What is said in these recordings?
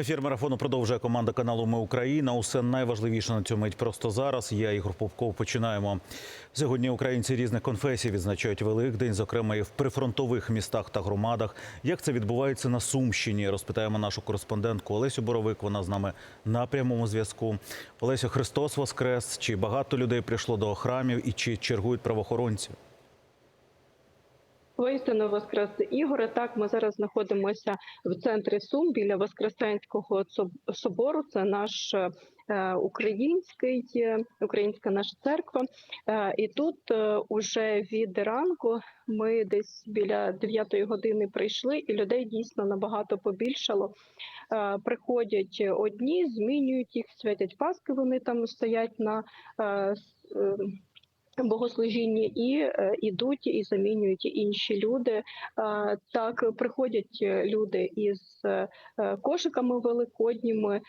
Ефір марафону продовжує команда каналу Ми Україна. Усе найважливіше на цьому мить просто зараз. Я Ігор Попков. Починаємо. Сьогодні українці різних конфесій відзначають Великдень, зокрема і в прифронтових містах та громадах. Як це відбувається на Сумщині? Розпитаємо нашу кореспондентку Олесю Боровик. Вона з нами на прямому зв'язку. Олесю, Христос Воскрес. Чи багато людей прийшло до храмів і чи чергують правоохоронці? Воістину Воскрес Ігоре. Так, ми зараз знаходимося в центрі Сум біля Воскресенського собору. Це наш е, український, українська наша церква. Е, і тут е, уже від ранку ми десь біля 9 години прийшли, і людей дійсно набагато побільшало. Приходять одні, змінюють їх, святять Паски. Вони там стоять на богослужінні і е, ідуть і замінюють інші люди. Е, Так приходять е, люди із кошиками великодніми.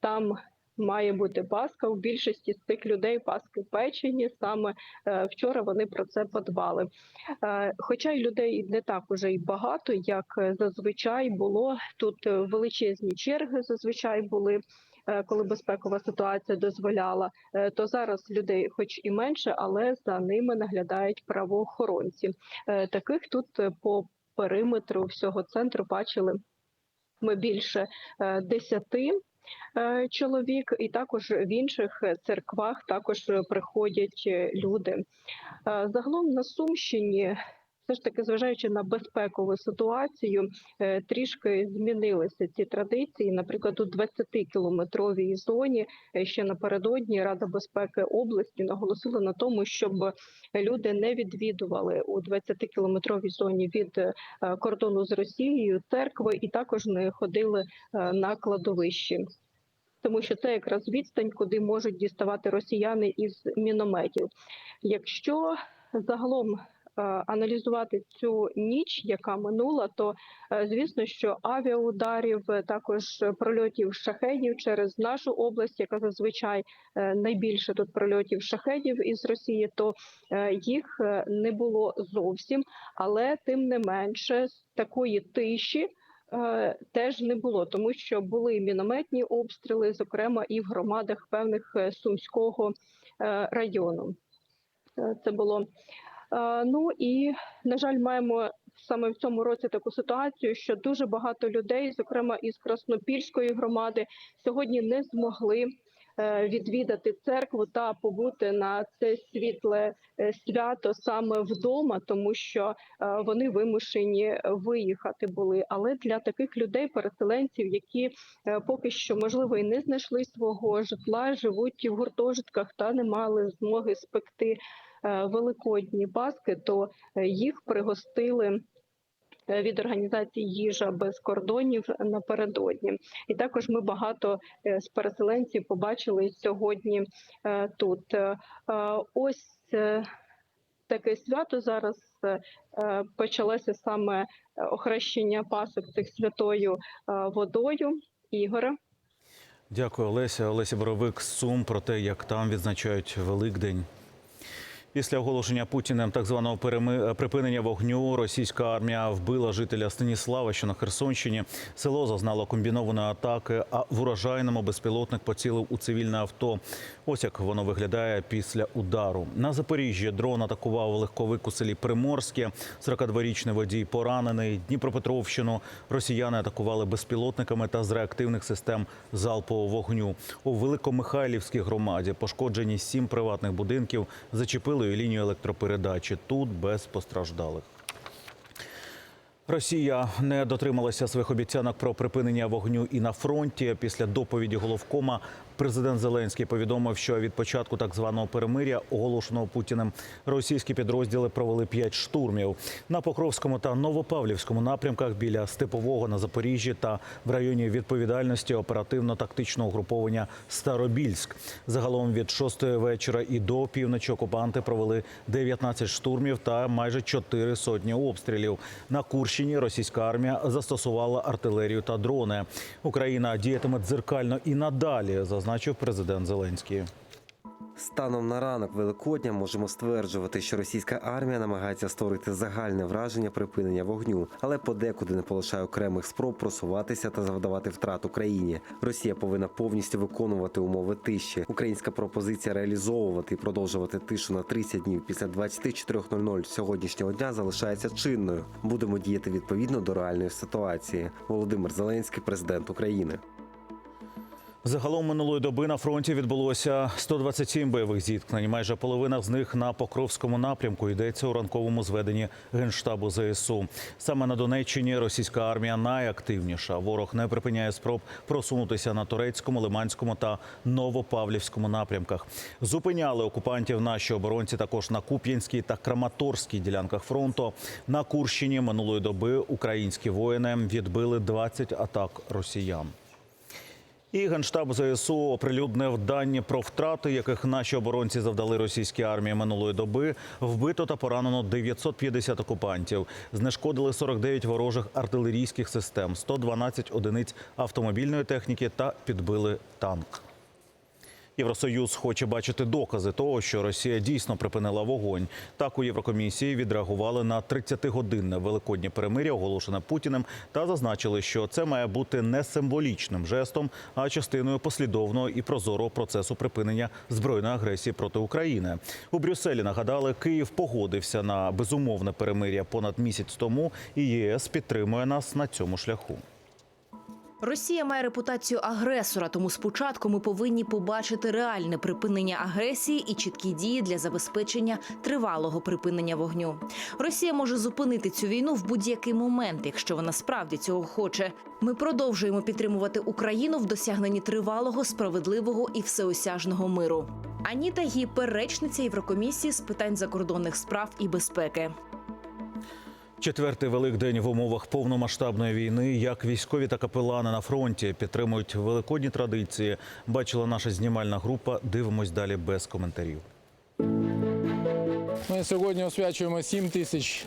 Там має бути паска. У більшості з цих людей паски печені. Саме вчора вони про це подбали. Хоча й людей не так уже й багато, як зазвичай було. Тут величезні черги зазвичай були. Е, Коли безпекова ситуація дозволяла, Е, то зараз людей, хоч і менше, але за ними наглядають правоохоронці. Е, Таких тут по периметру всього центру бачили ми більше десяти. Чоловік, і також в інших церквах також приходять люди. Загалом на Сумщині, все ж таки, зважаючи на безпекову ситуацію, е, трішки змінилися ці традиції. Наприклад, у 20-кілометровій зоні е, ще напередодні Рада безпеки області наголосила на тому, щоб люди не відвідували у 20-кілометровій зоні від е, кордону з Росією церкви, і також не ходили на кладовищі. Тому що це якраз відстань, куди можуть діставати росіяни із мінометів. Якщо загалом аналізувати цю ніч, яка минула, то е, звісно, що авіаударів, е, також прольотів шахедів через нашу область, яка зазвичай е, найбільше тут прольотів шахедів із Росії, то е, їх е, не було зовсім, але тим не менше такої тиші. е, Теж не було, тому що були мінометні обстріли, зокрема і в громадах певних е, сумського е, району. Е, Це було Е, ну і на жаль, маємо саме в цьому році таку ситуацію, що дуже багато людей, зокрема із Краснопільської громади, сьогодні не змогли е, відвідати церкву та побути на це світле е, свято саме вдома, тому що е, вони вимушені виїхати були. Але для таких людей, переселенців, які е, поки що можливо і не знайшли свого житла, живуть в гуртожитках та не мали змоги спекти е, великодні паски, то е, їх пригостили. е, Від організації їжа без кордонів напередодні, і також ми багато е, з переселенців побачили сьогодні е, тут. Е, е, Ось е, таке свято зараз е, е, почалося саме е, охрещення пасок цих святою е, водою. Ігоре. Дякую, Олеся. Олеся Боровик Сум про те, як там відзначають Великдень. Після оголошення Путіним так званого припинення вогню російська армія вбила жителя Станіслава, що на Херсонщині. Село зазнало комбінованої атаки, а в урожайному безпілотник поцілив у цивільне авто. Ось як воно виглядає після удару. На Запоріжжі дрон атакував легковик у селі Приморське. 42-річний водій поранений. Дніпропетровщину росіяни атакували безпілотниками та з реактивних систем залпового вогню. У Великомихайлівській громаді пошкоджені сім приватних будинків. Зачепили і лінію електропередачі. Тут без постраждалих. Росія не дотрималася своїх обіцянок про припинення вогню і на фронті. Після доповіді головкома президент Зеленський повідомив, що від початку так званого перемиря, оголошеного Путіним, російські підрозділи провели п'ять штурмів на Покровському та Новопавлівському напрямках біля Степового на Запоріжжі та в районі відповідальності оперативно-тактичного угруповання Старобільськ. Загалом від шостої вечора і до півночі окупанти провели 19 штурмів та майже чотири сотні обстрілів. На Курщині російська армія застосувала артилерію та дрони. Україна діятиме дзеркально і надалі, зазначив президент Зеленський. Станом на ранок Великодня можемо стверджувати, що російська армія намагається створити загальне враження припинення вогню, але подекуди не полишає окремих спроб просуватися та завдавати втрат Україні. Росія повинна повністю виконувати умови тиші. Українська пропозиція реалізовувати і продовжувати тишу на 30 днів після 24.00 сьогоднішнього дня залишається чинною. Будемо діяти відповідно до реальної ситуації. Володимир Зеленський, президент України. Загалом минулої доби на фронті відбулося 127 бойових зіткнень. Майже половина з них на Покровському напрямку йдеться у ранковому зведенні генштабу ЗСУ. Саме на Донеччині російська армія найактивніша. Ворог не припиняє спроб просунутися на турецькому, лиманському та новопавлівському напрямках. Зупиняли окупантів наші оборонці також на Куп'янській та Краматорській ділянках фронту. На Курщині минулої доби українські воїни відбили 20 атак росіян. І генштаб ЗСУ оприлюднив дані про втрати, яких наші оборонці завдали російській армії минулої доби. Вбито та поранено 950 окупантів. Знешкодили 49 ворожих артилерійських систем, 112 одиниць автомобільної техніки та підбили танк. Євросоюз хоче бачити докази того, що Росія дійсно припинила вогонь. Так у Єврокомісії відреагували на 30-годинне великоднє перемиря, оголошене Путіним, та зазначили, що це має бути не символічним жестом, а частиною послідовного і прозорого процесу припинення збройної агресії проти України. У Брюсселі нагадали, Київ погодився на безумовне перемиря понад місяць тому, і ЄС підтримує нас на цьому шляху. Росія має репутацію агресора, тому спочатку ми повинні побачити реальне припинення агресії і чіткі дії для забезпечення тривалого припинення вогню. Росія може зупинити цю війну в будь-який момент, якщо вона справді цього хоче. Ми продовжуємо підтримувати Україну в досягненні тривалого, справедливого і всеосяжного миру. Аніта Гіпер, речниця Єврокомісії з питань закордонних справ і безпеки. Четвертий великдень в умовах повномасштабної війни, як військові та капелани на фронті підтримують великодні традиції. Бачила наша знімальна група. Дивимось далі без коментарів. Ми сьогодні освячуємо 7 тисяч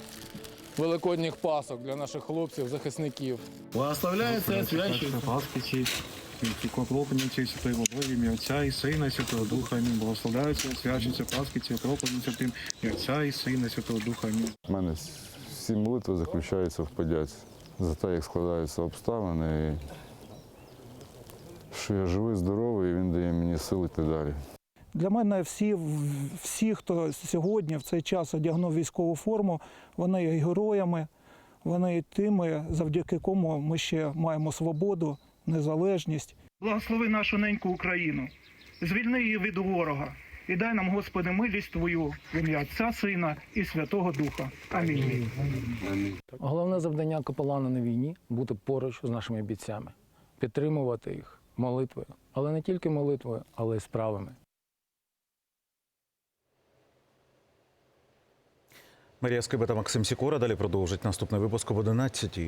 великодніх пасок для наших хлопців, захисників. Благословляється свящий. Паски ці кроплені святої водою, ім'я Отця і Сина, Святого Духа. Амінь. Благословляються, свячуються Паски, ці кроплені святим, і Отця і Сина, Святого Духа. Амінь. Всі молитви заключаються в подяці за те, як складаються обставини, і що я живий, здоровий, і він дає мені сили йти далі. Для мене всі, всі, хто сьогодні в цей час одягнув військову форму, вони є героями, вони є тими, завдяки кому ми ще маємо свободу, незалежність. Благослови нашу неньку Україну, звільни її від ворога і дай нам, Господи, милість Твою в ім'я Отця, Сина і Святого Духа. Амінь. Головне завдання капелана на війні бути поруч з нашими бійцями, підтримувати їх молитвою, але не тільки молитвою, але й справами. Марія Скиба та Максим Сікора. Далі продовжить наступний випуск об 11